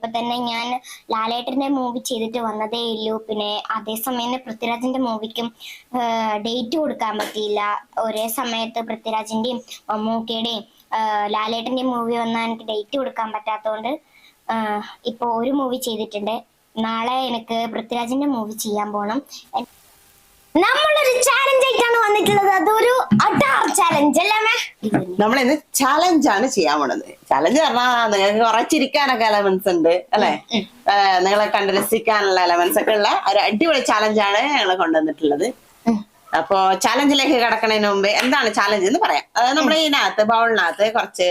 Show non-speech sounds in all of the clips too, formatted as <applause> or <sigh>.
ഇപ്പൊ തന്നെ ഞാൻ ലാലേട്ടന്റെ മൂവി ചെയ്തിട്ട് വന്നതേ ഉള്ളൂ പിന്നെ അതേ സമയം പൃഥ്വിരാജിന്റെ മൂവിക്കും ഡേറ്റ് കൊടുക്കാൻ പറ്റിയില്ല. ഒരേ സമയത്ത് പൃഥ്വിരാജിന്റെയും മമ്മൂക്കയുടെയും ലാലേട്ടന്റെ മൂവി വന്നാൽ എനിക്ക് ഡേറ്റ് കൊടുക്കാൻ പറ്റാത്തതുകൊണ്ട് ഇപ്പോൾ ഇപ്പൊ ഒരു മൂവി ചെയ്തിട്ടുണ്ട്. നാളെ എനിക്ക് പൃഥ്വിരാജിന്റെ മൂവി ചെയ്യാൻ പോണം. നമ്മളൊരു ചാലഞ്ച് ആയിട്ടാണ് വന്നിട്ടുള്ളത്. അതൊരു അഡാർ ചാലഞ്ച് അല്ലേ നമ്മൾ ഇന്ന് ചാലഞ്ച് ആണ് ചെയ്യാൻ പോണത്. ചാലഞ്ച് പറഞ്ഞാൽ നിങ്ങൾക്ക് കുറെ ചിരിക്കാനൊക്കെ എലമെന്റ്സ് ഉണ്ട് അല്ലെ? നിങ്ങളെ കണ്ട് രസിക്കാനുള്ള എലമെന്റ്സ് ഒക്കെ ഉള്ള ഒരു അടിപൊളി ചാലഞ്ച് ആണ് ഞങ്ങൾ കൊണ്ടുവന്നിട്ടുള്ളത്. അപ്പോ ചാലഞ്ചിലേക്ക് കിടക്കണതിന് മുമ്പ് എന്താണ് ചാലഞ്ച് എന്ന് പറയാം. അതായത് നമ്മുടെ ഇതിനകത്ത് ബൗളിനകത്ത് കുറച്ച്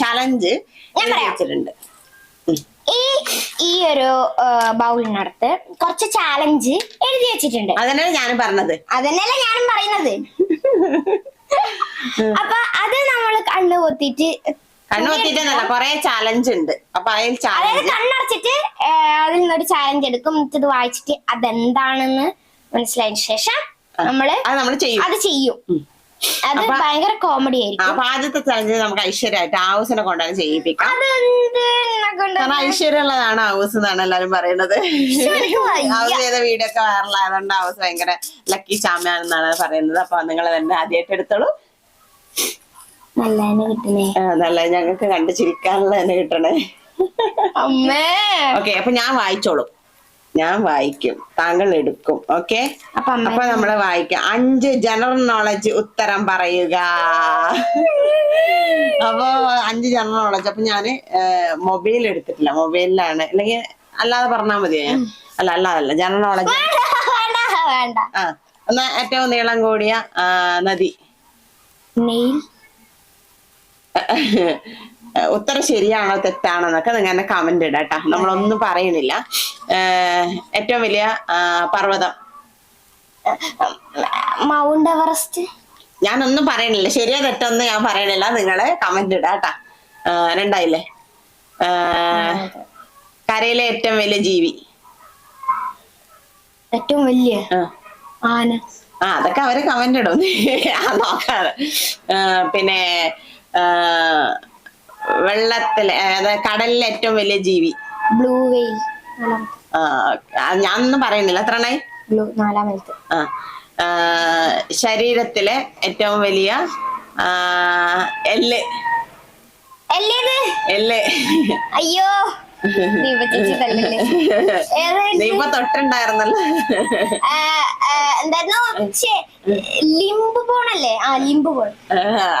ചാലഞ്ച് വെച്ചിട്ടുണ്ട്. ഈ ഈ ഒരു ബൗളിനടുത്ത് കുറച്ച് ചാലഞ്ച് എഴുതി വെച്ചിട്ടുണ്ട്. അതന്നെ ഞാനും പറഞ്ഞത്. അതന്നെയല്ലേ ഞാനും പറയുന്നത്? അപ്പൊ അത് നമ്മൾ കണ്ണു കൊത്തിട്ട് ചാലഞ്ച് ഉണ്ട്. അപ്പൊ അതിൽ അതായത് ചാലഞ്ച് കണ്ണടച്ചിട്ട് അതിൽ നിന്നൊരു ചാലഞ്ച് എടുക്കും. എന്നിട്ട് ഇത് വായിച്ചിട്ട് അതെന്താണെന്ന് മനസ്സിലായതിനു ശേഷം നമ്മൾ അത് ചെയ്യും. അത് ചെയ്യും. അത് ഭയങ്കര കോമഡി ആയിരിക്കും. അപ്പൊ ആദ്യത്തെ ചലഞ്ച് നമുക്ക് ഐശ്വര്യമായിട്ട് ആവൂസിനെ കൊണ്ടാണ് ചെയ്യിപ്പിക്കാം. കാരണം ഐശ്വര്യമുള്ളതാണ് ഹൗസ് എന്നാണ് എല്ലാരും പറയുന്നത്. ആവൂസ് ചെയ്ത വീഡിയോ ഒക്കെ വൈറലായതുകൊണ്ട് ആവൂസ് ഭയങ്കര ലക്കി ചാമ്യാണെന്നാണ് പറയുന്നത്. അപ്പൊ നിങ്ങൾ തന്നെ ആദ്യമായിട്ട് എടുത്തോളൂ. നല്ല കിട്ടുന്നേ. നല്ല ഞങ്ങൾക്ക് കണ്ടു ചിരിക്കാനുള്ള തന്നെ കിട്ടണേ. അമ്മേ. ഓക്കെ അപ്പൊ ഞാൻ വായിച്ചോളും. ഞാൻ വായിക്കും. താങ്കൾ എടുക്കും. ഓക്കെ? അപ്പൊ നമ്മൾ വായിക്കാം. അഞ്ച് ജനറൽ നോളജ് ഉത്തരം പറയുക. അപ്പൊ അഞ്ച് ജനറൽ നോളജ് അപ്പൊ ഞാൻ മൊബൈൽ എടുത്തിട്ടില്ല. മൊബൈലിലാണ് അല്ലെങ്കിൽ അല്ലാതെ പറഞ്ഞാ മതിയോ ഞാൻ? അല്ല അല്ലാതല്ല ജനറൽ നോളജ് ആ എന്നാ ഏറ്റവും നീളം കൂടിയ നദി. <laughs> ഉത്തരം ശരിയാണോ തെറ്റാണോ എന്നൊക്കെ നിങ്ങൾ എന്നെ കമന്റ് ഇടാം കേട്ടോ. നമ്മളൊന്നും പറയുന്നില്ല. ഏറ്റവും വലിയ പർവതം. മൗണ്ട് എവറസ്റ്റ് ഞാനൊന്നും പറയണില്ല ശരിയോ തെറ്റൊന്നും ഞാൻ പറയണില്ല നിങ്ങൾ കമന്റ് ഇടാം കേട്ടാ. രണ്ടായില്ലേ? കരയിലെ ഏറ്റവും വലിയ ജീവി. ഏറ്റവും വലിയ. ആന. ആ അതൊക്കെ അവർ കമന്റ് ഇടും. ആ, നോക്കാതെ പിന്നെ വെള്ളത്തിലെ അതായത് കടലിലെ ഏറ്റവും വലിയ ജീവി. ബ്ലൂ വെയിൽ ആ, ഞാൻ ഞാനൊന്നും പറയുന്നില്ല. എത്രണ്ണായി ബ്ലൂ നാലാമത്തെ. ആ ആ, ശരീരത്തിലെ ഏറ്റവും വലിയ ആ, എല്ല്. എല്ല്. അയ്യോ. ദീപ തൊട്ടുണ്ടായിരുന്നല്ലോ. എന്തായിരുന്നു? ഛെ, ലിംബ് പോണല്ലേ ആ ലിംബ് പോൺ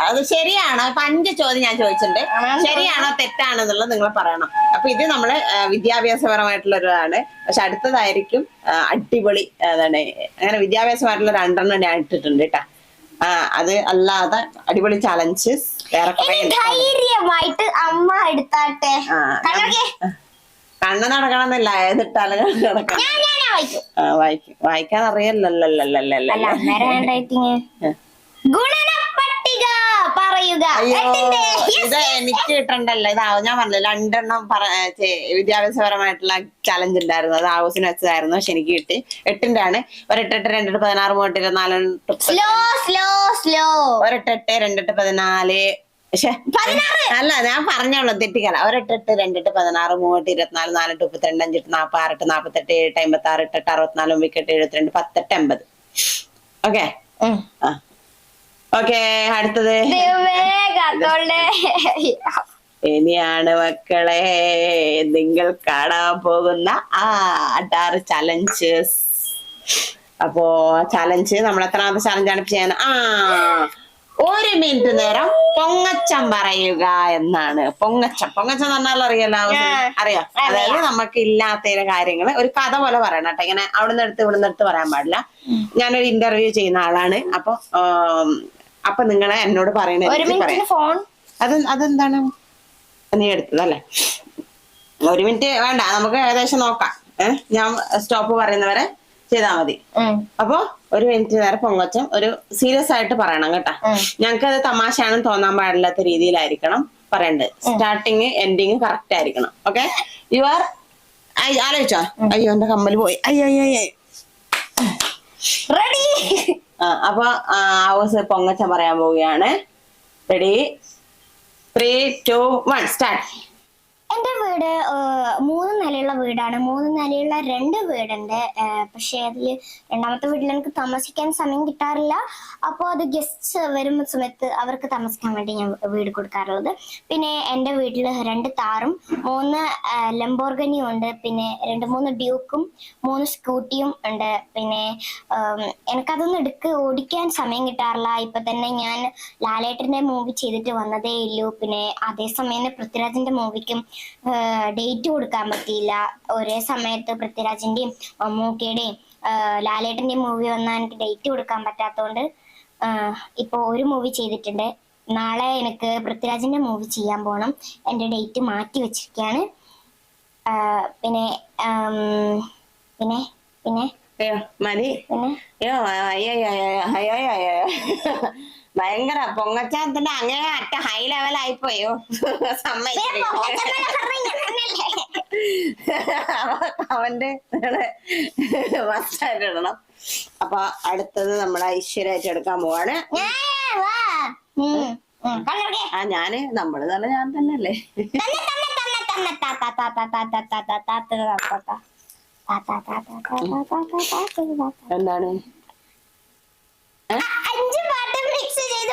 അത് ശരിയാണോ. ഇപ്പൊ അഞ്ച് ചോദ്യം ഞാൻ ചോദിച്ചിട്ടുണ്ട്. ശരിയാണോ തെറ്റാണെന്നുള്ളത് നിങ്ങൾ പറയണം. അപ്പൊ ഇത് നമ്മൾ വിദ്യാഭ്യാസപരമായിട്ടുള്ള ഒരാൾ. പക്ഷെ അടുത്തതായിരിക്കും അടിപൊളി അതാണ് അങ്ങനെ വിദ്യാഭ്യാസമായിട്ടുള്ള രണ്ടെണ്ണം ഞാൻ ഇട്ടിട്ടുണ്ട് കേട്ടാ. ആ അത് അല്ലാതെ അടിപൊളി ചലഞ്ചസ് വേറെ ധൈര്യമായിട്ട് അമ്മ എടുത്താട്ടെ. കണ്ണ് നടക്കണമെന്നില്ല. ഏതിട്ടാലും കണ്ണ് നടക്കണം. ഞാൻ ഞാൻ ഞാൻ വായിക്കും. ആ വായിക്കും. വായിക്കാൻ അറിയല്ലോ ഗുണന പറയുക. ഇത് എനിക്ക് കിട്ടണ്ടല്ലോ. ഇതാവും ഞാൻ പറഞ്ഞില്ല രണ്ടെണ്ണം പറ വിദ്യാഭ്യാസപരമായിട്ടുള്ള ചലഞ്ച് ഉണ്ടായിരുന്നു. അത് ആവശ്യം വെച്ചതായിരുന്നു പക്ഷെ എനിക്ക് കിട്ടി. എട്ടിന്റെ ആണ് ഒരെട്ടെട്ട് രണ്ടെട്ട് പതിനാറ് മൂട്ട് ഇരുപത്തിനാല് സ്ലോ സ്ലോ സ്ലോ ഒരെട്ടെട്ട് രണ്ടെട്ട് പതിനാല്. അല്ല ഞാൻ പറഞ്ഞോളൂ തെറ്റിക്കല. ഒരെട്ടെട്ട് രണ്ടെട്ട് പതിനാറ് മൂവെട്ട് ഇരുപത്തിനാല് നാലെട്ട് മുപ്പത്തിരണ്ട് അഞ്ചെട്ട് നാൽപ്പത് ആറെട്ട് നാൽപ്പത്തെട്ട് ഏഴെട്ട് അമ്പത്തി ആറ് എട്ടെട്ട് അറുപത്തിനാല് ഒമ്പത്തെട്ട് എഴുപത്തിരണ്ട് പത്തെട്ട് എൺപത്. ഓക്കെ? ആ. ഓക്കെ അടുത്തത്. ഇനിയാണ് മക്കളെ നിങ്ങൾ കാണാൻ പോകുന്ന ആ അഡാറ് ചലഞ്ചസ് അപ്പോ ചലഞ്ച് നമ്മൾ എത്രാമത്തെ ചലഞ്ചാണ് ചെയ്യാൻ? ആ ഒരു മിനിറ്റ് നേരം പൊങ്ങച്ചം പറയുക എന്നാണ്. പൊങ്ങച്ചം. പൊങ്ങച്ചം എന്ന് പറഞ്ഞാൽ അറിയാലോ? അറിയാം? അതായത് നമുക്ക് ഇല്ലാത്ത കാര്യങ്ങൾ. ഒരു കഥ പോലെ പറയണം കേട്ടോ. ഇങ്ങനെ അവിടുന്ന് എടുത്ത് ഇവിടുന്ന് എടുത്ത് പറയാൻ പാടില്ല. ഞാനൊരു ഇന്റർവ്യൂ ചെയ്യുന്ന ആളാണ്. അപ്പൊ അപ്പൊ നിങ്ങളെ എന്നോട് പറയണ ഫോൺ. അത് അതെന്താണ്? നീ എടുത്തതല്ലേ? ഒരു മിനിറ്റ് വേണ്ട നമുക്ക് ഏകദേശം നോക്കാം. ഏഹ് ഞാൻ സ്റ്റോപ്പ് പറയുന്നവരെ ചെയ്താൽ മതി. അപ്പോ ഒരു മിനിറ്റ് നേരം പൊങ്ങച്ചം ഒരു സീരിയസ് ആയിട്ട് പറയണം കേട്ടാ. ഞങ്ങൾക്ക് അത് തമാശയാണെന്ന് തോന്നാൻ പാടില്ലാത്ത രീതിയിലായിരിക്കണം പറയണ്ടത്. സ്റ്റാർട്ടിങ് എൻഡിങ് കറക്റ്റ് ആയിരിക്കണം. ഓക്കെ യു ആർ ആലോചിച്ചോ? അയ്യോ എന്റെ കമ്മൽ പോയി. അയ്യോ അയ്യോ അയ്യോ റെഡി അപ്പൊ ആവസ് പൊങ്ങച്ച പറയാൻ പോവുകയാണ്. Ready three two one start എന്റെ വീട് മൂന്ന് നിലയുള്ള വീടാണ്. മൂന്ന് നിലയുള്ള രണ്ട് വീടുണ്ട്. പക്ഷേ അതിൽ രണ്ടാമത്തെ വീട്ടിൽ എനിക്ക് താമസിക്കാൻ സമയം കിട്ടാറില്ല. അപ്പോൾ അത് ഗസ്റ്റ് വരുന്ന സമയത്ത് അവർക്ക് താമസിക്കാൻ വേണ്ടി ഞാൻ വീട് കൊടുക്കാറുള്ളത്. പിന്നെ എന്റെ വീട്ടിൽ രണ്ട് താറും മൂന്ന് ലംബോർഗനിയും ഉണ്ട്. പിന്നെ രണ്ട് മൂന്ന് ഡ്യൂക്കും മൂന്ന് സ്കൂട്ടിയും ഉണ്ട്. പിന്നെ എനിക്കതൊന്നും എടുക്ക് ഓടിക്കാൻ സമയം കിട്ടാറില്ല. ഇപ്പൊ തന്നെ ഞാൻ ലാലേട്ടന്റെ മൂവി ചെയ്തിട്ട് വന്നതേ ഇല്ലു. പിന്നെ അതേസമയം പൃഥ്വിരാജിന്റെ മൂവിക്കും ഡേറ്റ് കൊടുക്കാൻ പറ്റിയില്ല. ഒരേ സമയത്ത് പൃഥ്വിരാജിന്റെയും മമ്മൂക്കയുടെയും ലാലേട്ടന്റെ മൂവി വന്നാൽ എനിക്ക് ഡേറ്റ് കൊടുക്കാൻ പറ്റാത്തതുകൊണ്ട് ഇപ്പോൾ ഒരു മൂവി ചെയ്തിട്ടുണ്ട്. നാളെ എനിക്ക് പൃഥ്വിരാജിന്റെ മൂവി ചെയ്യാൻ പോകണം എന്റെ ഡേറ്റ് മാറ്റി വെച്ചിരിക്കുകയാണ് പിന്നെ പിന്നെ പിന്നെ. മതി. പിന്നെ? അയ്യോ അയ്യോ അയ്യോ അയ്യോ അയ്യോ. ഭയങ്കര പൊങ്ങച്ചാത്തിന്റെ അങ്ങനെ അറ്റ ഹൈ ലെവൽ ആയിപ്പോയോ സമ്മതിക്കില്ല അവന്റെ മസ്റ്റായിട്ട് ഇടണം അപ്പൊ അടുത്തത് നമ്മളെ ഐശ്വര്യമായിട്ട് എടുക്കാൻ പോവാണ്. ആ ഞാൻ നമ്മൾ തന്നെ ഞാൻ തന്നെ അല്ലേ തന്നെ,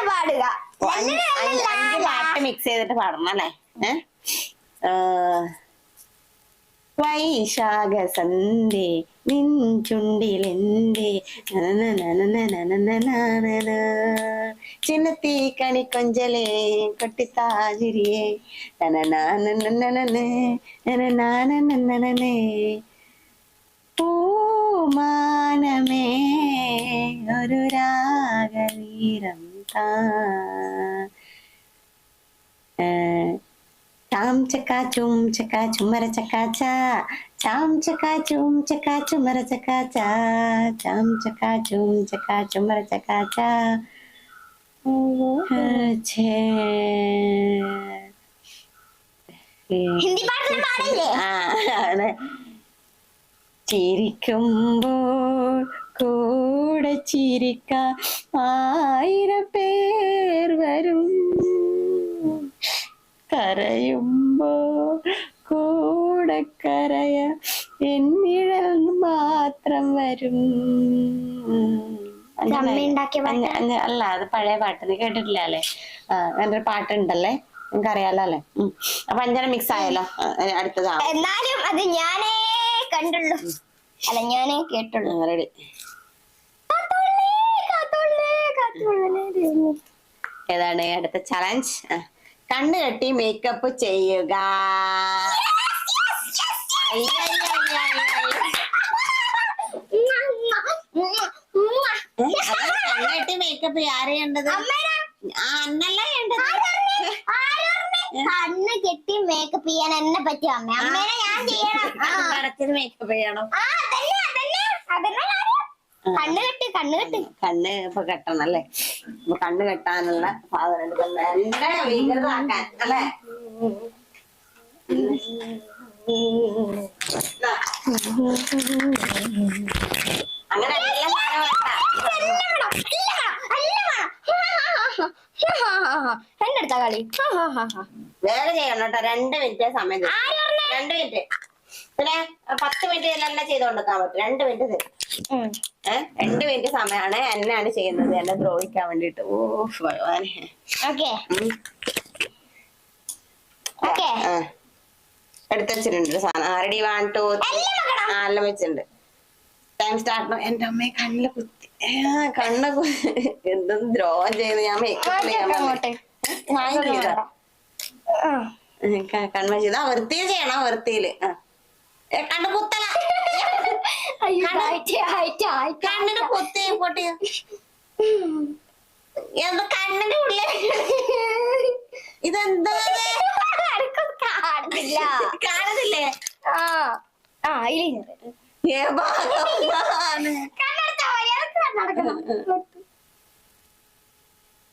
പാടുക അഞ്ച് പാട്ട് മിക്സ് ചെയ്തിട്ട് പാടണല്ലേ വൈശാഖ സന്ധി നിൻ ചുണ്ടിലെന്തേ ചിന്നത്തി കണി കൊഞ്ചലേ കൊട്ടിത്താജിരിയേ പൂമാനമേ ഒരു രാഗവീരം 보니까 에, 다음 차가 좀 차가 좀 말아 차가 차 다음 차가 좀 차가 좀 말아 차가 차 다음 차가 좀 차가 좀 말아 차가 차 제 ഹിന്ദി പാട്ടിൽ കൂടെ ചിരിക്ക ആയിരം പേർ വരും. കരയുമ്പോ കൂടെ കരയ എന്നിഴൽ മാത്രം വരും. അല്ല? അത് പഴയ പാട്ട് നീ കേട്ടിട്ടില്ല അല്ലേ? അങ്ങനെ ഒരു പാട്ടുണ്ടല്ലേ? നിനക്ക് അറിയാലോ അല്ലേ. അപ്പൊ അഞ്ചന മിക്സ് ആയല്ലോ. അടുത്തതാണ് അടുത്തതാ. എന്നാലും അത് ഞാനേ കണ്ടുള്ളൂ. അല്ല ഞാനേ കേട്ടുള്ളൂ. റെഡി ഏതാണ് അടുത്ത ചലഞ്ച് കണ്ണ് കെട്ടി മേക്കപ്പ് ചെയ്യുക. കണ്ണ് കെട്ടി മേക്കപ്പ് ആരെ ചെയ്യേണ്ടത്? അന്നല്ല ചെയ്യേണ്ടത്? കണ്ണ് കെട്ടി മേക്കപ്പ് ചെയ്യാൻ എന്നെ പറ്റിയ? അമ്മ അമ്മേനെ ഞാൻ ചെയ്യണം. കടത്തിന് മേക്കപ്പ് ചെയ്യണം. കണ്ണ് കെട്ടി കണ്ണ് കെട്ടി. കണ്ണ് ഇപ്പൊ കെട്ടണം അല്ലേ? കണ്ണു കെട്ടാനുള്ള സാധനമുണ്ട് നല്ല വികൃതാക്കാൻ അല്ലേ അങ്ങനെ എന്റെ അടുത്താ കളി വേറെ ചെയ്യണം കേട്ടോ രണ്ട് മിനിറ്റ് സമയം രണ്ട് മിനിറ്റ് പിന്നെ പത്ത് മിനിറ്റ് തന്നെ ചെയ്ത് കൊണ്ടെത്താൻ പറ്റും. രണ്ട് മിനിറ്റ് തരും. ഏഹ് രണ്ട് മിനിറ്റ് സമയമാണ് എന്നാണ് ചെയ്യുന്നത്. എന്നെ ദ്രോഹിക്കാൻ വേണ്ടിട്ട് ഓ ഭഗവാനെ. ഓക്കേ. ഉം. ഓക്കേ. ആ. എടുത്ത് വെച്ചിട്ടുണ്ട് ഒരു സാധനം. റെഡി വൺ ടു എല്ലാം വെക്കണം. ആ എല്ലാം വെച്ചിട്ടുണ്ട്. ടൈം സ്റ്റാർട്ട് എന്റെ അമ്മയെ കണ്ണിൽ കുത്തി. കണ്ണ് എന്തും ദ്രോഹം ചെയ്ത് ഞാൻ മേക്കപ്പ് ചെയ്യാൻ. കണ്മ ചെയ്ത. വൃത്തിയിൽ ചെയ്യണം വൃത്തിയിൽ. ആ.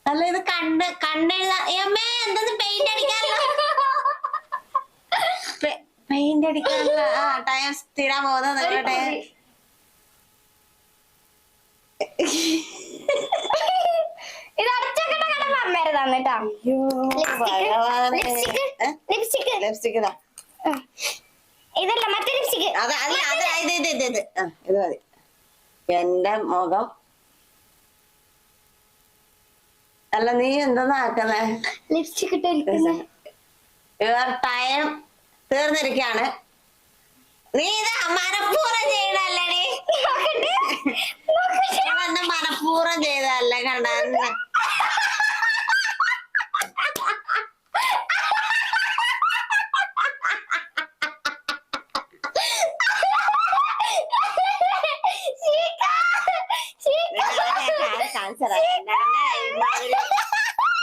അല്ല ഇത് കണ്ണ് കണ്ണെഴുതാ. എമ്മേ എന്തെന്ന് പെയിന്റ് അടിക്കാറില്ല? മതി. എന്റെ മുഖം. അല്ല നീ എന്താ ആക്കുന്നേ ലിപ്സ്റ്റിക് ഇട്ട് ടൈം തീർന്നിരിക്കാണ് നീ ഇത് മനഃപൂർവം ചെയ്തല്ലേ വന്ന് മനഃപൂർവം ചെയ്തല്ല കണ്ട.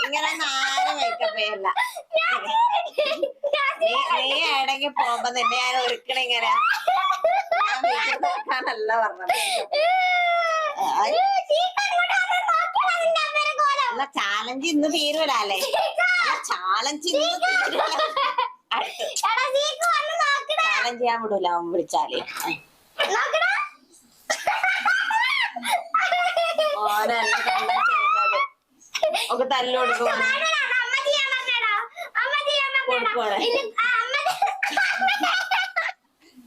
ഇങ്ങനെ ആരും മേക്കപ്പ് ചെയ്യല്ല നീ നീ എവിടെങ്കിൽ പോകുമ്പോ നിന്നെ ഞാൻ ഒരുക്കണിങ്ങനെ നോക്കാനല്ല പറഞ്ഞത്. അല്ല ചാലഞ്ച് ഇന്ന് തീരൂലല്ലേ ചാലഞ്ച് ഇന്ന് തീരൂല ചാലഞ്ച് ചെയ്യാൻ വിടൂല അവൻ വിളിച്ചാൽ. ചെയ്യുന്നത് ഒക്കെ തല്ലു കൊടുക്കും.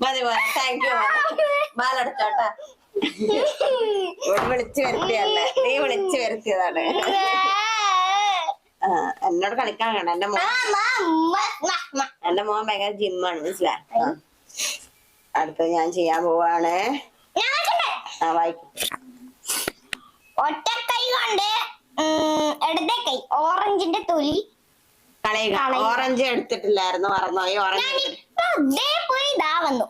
മതി പോലെ താങ്ക് യു ബാലടച്ചോട്ടാ. വിളിച്ചു വരുത്തിയല്ല? നീ വിളിച്ചു വരുത്തിയതാണ്. എന്നോട് കളിക്കാൻ കണ്ട എന്റെ മോൻ എന്റെ മോൻ ഭയങ്കര ജിമ്മാണ് മനസ്സിലാ അടുത്ത ഞാൻ ചെയ്യാൻ പോവാണ്. ആ വായിക്കും. ഒറ്റ കൈ കൊണ്ട് ഇടത്തെ കൈ ഓറഞ്ചിന്റെ തൊലി കളയുക. ഓറഞ്ച് എടുത്തിട്ടില്ലായിരുന്നു മറന്നോ ഈ ഓറഞ്ച് പോയി ഇതാ വന്നു.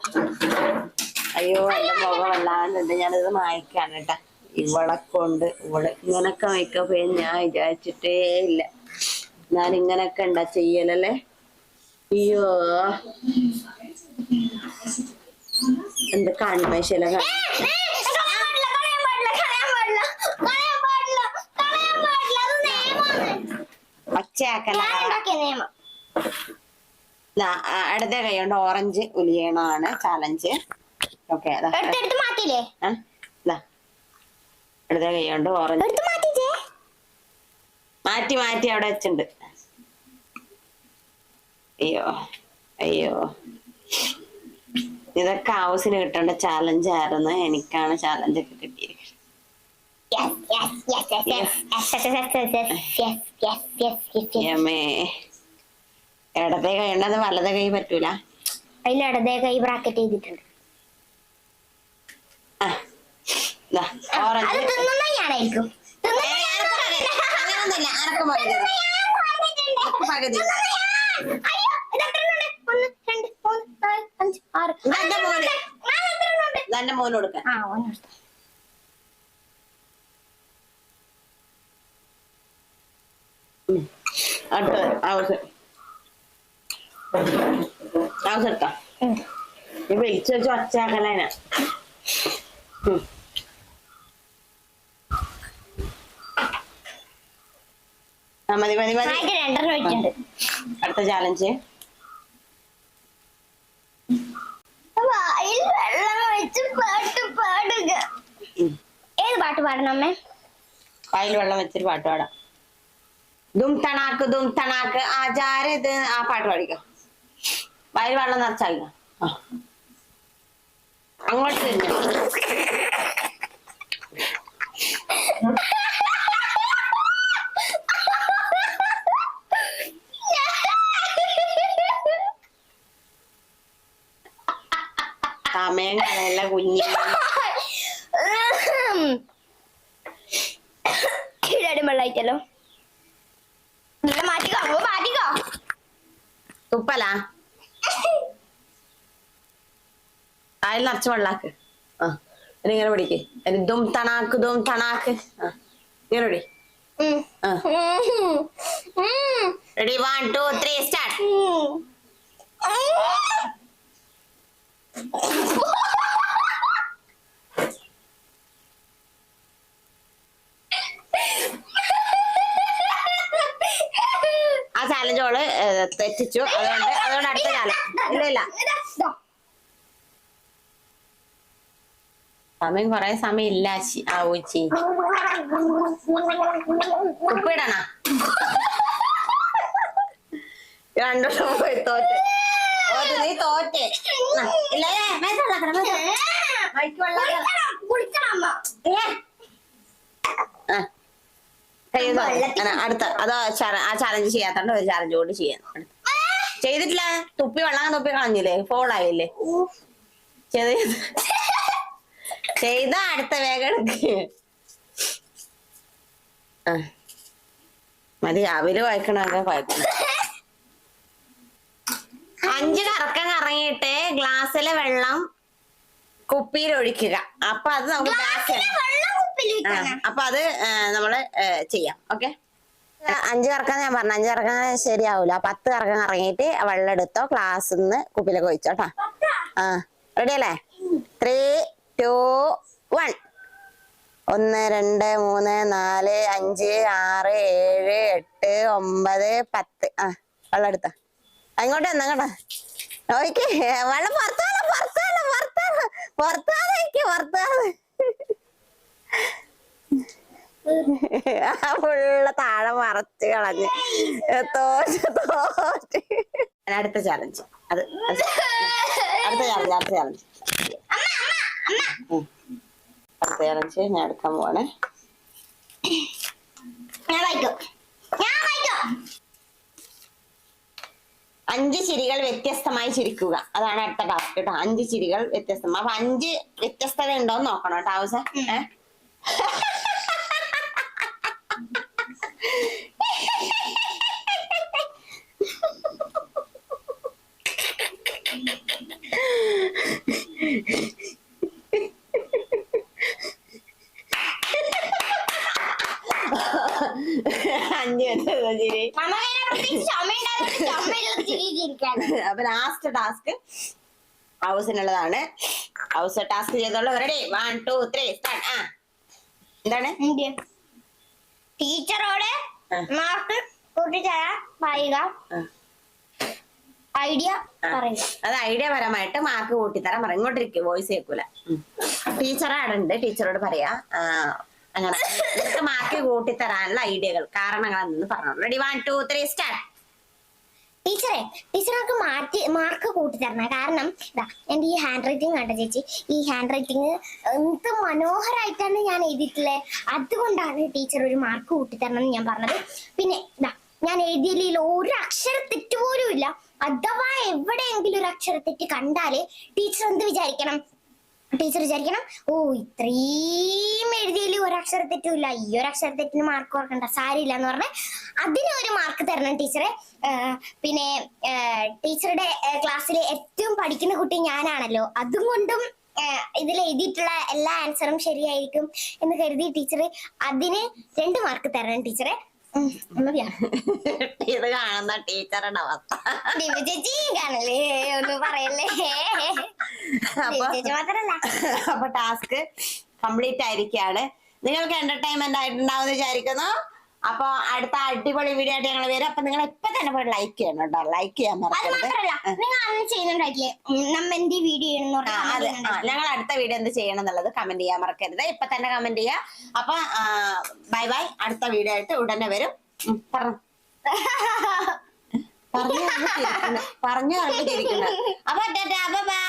അയ്യോ എന്റെ മുഖം വല്ലാണ്ടുണ്ട് ഞാനിത് മായ്ക്കാണ് കേട്ടാ. ഇവളെ കൊണ്ട് ഇവൾ ഇങ്ങനൊക്കെ മേക്കപ്പ് ചെയ്യാൻ ഞാൻ വിചാരിച്ചിട്ടേ ഇല്ല. ഞാൻ ഇങ്ങനൊക്കെ ഉണ്ടാ ചെയ്യലല്ലേ? അയ്യോ. എന്ത് കൺമശല ഏ, കളയാൻ പാടില്ല, കളയാൻ പാടില്ല, കളയാൻ പാടില്ല, കളയാൻ പാടില്ല, കളയാൻ പാടില്ല, അത് നിയമമാണ്. പച്ചയാക്കല അടുത്ത കൈ കൊണ്ട് ഓറഞ്ച് ഉലിയണമാണ് ചാലഞ്ച്. ഓക്കെ അടുത്ത കൈ കൊണ്ട് ഓറഞ്ച് മാറ്റി മാറ്റി അവിടെ വെച്ചിട്ടുണ്ട്. അയ്യോ അയ്യോ. ഇതൊക്കെ ഹൗസിന് കിട്ടേണ്ട ചാലഞ്ച് ആയിരുന്നു. എനിക്കാണ് ചാലഞ്ച് ഒക്കെ കിട്ടിയിരിക്കുന്നത് ഇടതേ കൈ ഉണ്ട് അത് വലതേ കൈ പറ്റൂല. അതിൽ ഇടതേ കൈ ബ്രാക്കറ്റ് ചെയ്തിട്ടുണ്ട്. നല്ല മോനോടുക്കാൻ നീ വിളിച്ചു വെച്ച് മതി മതി മതി. അടുത്ത ചാലഞ്ച് വായിൽ വെള്ളം വെച്ച് പാട്ട് പാടുക. ഏത് പാട്ട് പാടണം അമ്മേ? വായിൽ വെള്ളം വെച്ചിട്ട് പാട്ട് പാടാം. ദും തണാക്ക് ദും തണാക്ക് ആചാര ഇത് ആ പാട്ട് പാടിക്കോ. വയൽ വെള്ളം നിറച്ചായിക്കോ അങ്ങോട്ട് തിരിഞ്ഞു. സമയം കളയല്ല കുഞ്ഞി. കീഴാടും തുപ്പലാ? വായിൽ നിറച്ച് വെള്ളാക്ക്. ആ ഇനി ഇങ്ങനെ പിടിക്ക്. ഇനി ദും തണാക്ക് ദും തണാക്ക്. ആ ഇങ്ങനെ പിടി. ഉം. ആ. ഉം. ഉം. Ready one two three start അവൾ തെറ്റിച്ചു. അതുകൊണ്ട് അതുകൊണ്ട് അടുത്ത കാലം. ഇല്ല ഇല്ല സമയം കൊറേ സമയം ഇല്ല ആ ഊച്ചി ഉപ്പിടണ? രണ്ടു തോറ്റ്. നീ തോറ്റ്. ഇല്ലേ മേത്തള്ളക്കണം മേത്തള്ളക്കണം കുളിക്കണം അടുത്ത അതോ ആ ചാലഞ്ച് ചെയ്യാത്തോണ്ട് ഒരു ചാലഞ്ച് കൂടി ചെയ്യാൻ ചെയ്തിട്ടില്ല. തുപ്പി വെള്ളം തുപ്പി കളഞ്ഞില്ലേ? ഫോളായില്ലേ ചെയ്ത് ചെയ്ത. അടുത്ത വേഗം എടുക്ക്. മതി അവർ വായിക്കണൊക്കെ അഞ്ചു അഞ്ച് കറക്കം കറങ്ങിയിട്ട് ഗ്ലാസ്സിലെ വെള്ളം കുപ്പിയിൽ ഒഴിക്കുക അപ്പൊ അത് നമുക്ക് അപ്പൊ അത് നമ്മൾ ചെയ്യാം. ഓക്കെ? അഞ്ചു കറക്കം ഞാൻ പറഞ്ഞു അഞ്ചു കറക്കം ശരിയാവൂല. പത്ത് കറക്കം ഇറങ്ങിയിട്ട് വെള്ളം എടുത്തോ ക്ലാസ്സിൽ നിന്ന് കുപ്പിയിലേക്ക് ഒഴിച്ചോട്ടാ ആ റെഡി അല്ലേ? ത്രീ ടു വൺ ഒന്ന് രണ്ട് മൂന്ന് നാല് അഞ്ച് ആറ് ഏഴ് എട്ട് ഒമ്പത് പത്ത്. ആ വെള്ളം എടുത്ത അങ്ങോട്ട് എന്നങ്ങോട്ടാ ഓക്കെ വെള്ളം പുറത്താതെ പുറത്താതെ പുറത്താതെ പുറത്താതെ പുറത്താതെ ഫുള്ള് താഴെ മറച്ച് കളഞ്ഞ്. തോറ്റ് തോറ്റ്. അടുത്ത ചാലഞ്ച് അത് അടുത്ത ചാലഞ്ച് അടുത്ത ചാലഞ്ച് അടുത്ത ചാലഞ്ച് ഞാൻ എടുക്കാൻ പോവാണ്. അഞ്ച് ചിരികൾ വ്യത്യസ്തമായി ചിരിക്കുക. അതാണ് അടുത്ത ടാസ്ക് കേട്ടോ. അഞ്ച് ചിരികൾ വ്യത്യസ്തം. അപ്പൊ അഞ്ച് വ്യത്യസ്തത ഉണ്ടോന്ന് നോക്കണം കേട്ടോ ആവശ്യം അപ്പൊ ലാസ്റ്റ് ടാസ്ക് ഹൗസിനുള്ളതാണ് ഹൗസ് ടാസ്ക് ചെയ്തോളൂ. Ready one two three start ആ. എന്താണ്? ടീച്ചറോട് മാർക്ക് കൂട്ടിത്തരാൻ പറയുക ഐഡിയ പറയും. അത് ഐഡിയ പരമായിട്ട് മാർക്ക് കൂട്ടിത്തരാൻ പറയും. ഇങ്ങോട്ടിരിക്കും വോയിസ് കേൾക്കൂല. ഉണ്ട്. ടീച്ചറോട് പറയാ. അങ്ങനെ. മാർക്ക് കൂട്ടിത്തരാനുള്ള ഐഡിയകൾ കാരണങ്ങൾ എന്ന് പറഞ്ഞു ready one two three start ടീച്ചറെ ടീച്ചർക്ക് മാറ്റി മാർക്ക് കൂട്ടി തരണം. കാരണം ഇതാ എന്റെ ഈ ഹാൻഡ് റൈറ്റിംഗ് കണ്ട ചേച്ചി? ഈ ഹാൻഡ് റൈറ്റിംഗ് എന്ത് മനോഹരമായിട്ടാണ് ഞാൻ എഴുതിയിട്ടുള്ളത് അതുകൊണ്ടാണ് ടീച്ചർ ഒരു മാർക്ക് കൂട്ടി തരണം എന്ന് ഞാൻ പറഞ്ഞത്. പിന്നെ ഇതാ ഞാൻ എഴുതിയതിൽ ഒരു അക്ഷര തെറ്റ് പോലും ഇല്ല. അഥവാ എവിടെയെങ്കിലും ഒരു അക്ഷര തെറ്റ് കണ്ടാൽ ടീച്ചർ എന്ത് വിചാരിക്കണം? ടീച്ചർ വിചാരിക്കണം ഓ ഇത്രയും എഴുതിയതിൽ ഒരക്ഷര അക്ഷര തെറ്റും ഇല്ല ഈ ഒരു അക്ഷര തെറ്റിന് മാർക്ക് ഓർക്കണ്ട സാരിയില്ല എന്ന് പറഞ്ഞ് അതിന് ഒരു മാർക്ക് തരണം ടീച്ചറെ പിന്നെ ടീച്ചറുടെ ക്ലാസ്സിലെ ഏറ്റവും പഠിക്കുന്ന കുട്ടി ഞാനാണല്ലോ അതും കൊണ്ടും ഇതിൽ എഴുതിയിട്ടുള്ള എല്ലാ ആൻസറും ശരിയായിരിക്കും എന്ന് കരുതി ടീച്ചർ അതിന് രണ്ട് മാർക്ക് തരണം ടീച്ചറെ. ഇത് കാണുന്ന ടീച്ചറുടെ അവസ്ഥ. ചേച്ചി കാണല്ലേ? ഒന്ന് പറയല്ലേ? അപ്പൊ ടാസ്ക് കംപ്ലീറ്റ് ആയിരിക്കാണ്. നിങ്ങൾക്ക് എന്റർടൈൻമെന്റ് ആയിട്ടുണ്ടാവും വിചാരിക്കുന്നു. അപ്പൊ അടുത്ത അടിപൊളി വീഡിയോ ആയിട്ട് ഞങ്ങൾ വരും. അപ്പൊ നിങ്ങൾ ഇപ്പൊ തന്നെ പോയി ലൈക്ക് ചെയ്യണം കേട്ടോ. ലൈക്ക് ചെയ്യാൻ മറക്കരുത്. വീഡിയോ ഞങ്ങൾ അടുത്ത വീഡിയോ എന്ത് ചെയ്യണം എന്നുള്ളത് കമന്റ് ചെയ്യാൻ മറക്കരുത്. ഇപ്പൊ തന്നെ കമന്റ് ചെയ്യാം. അപ്പൊ ബൈ ബൈ അടുത്ത വീഡിയോ ആയിട്ട് ഉടനെ വരും. പറഞ്ഞു പറഞ്ഞു അപ്പൊ അപ്പൊ ബൈ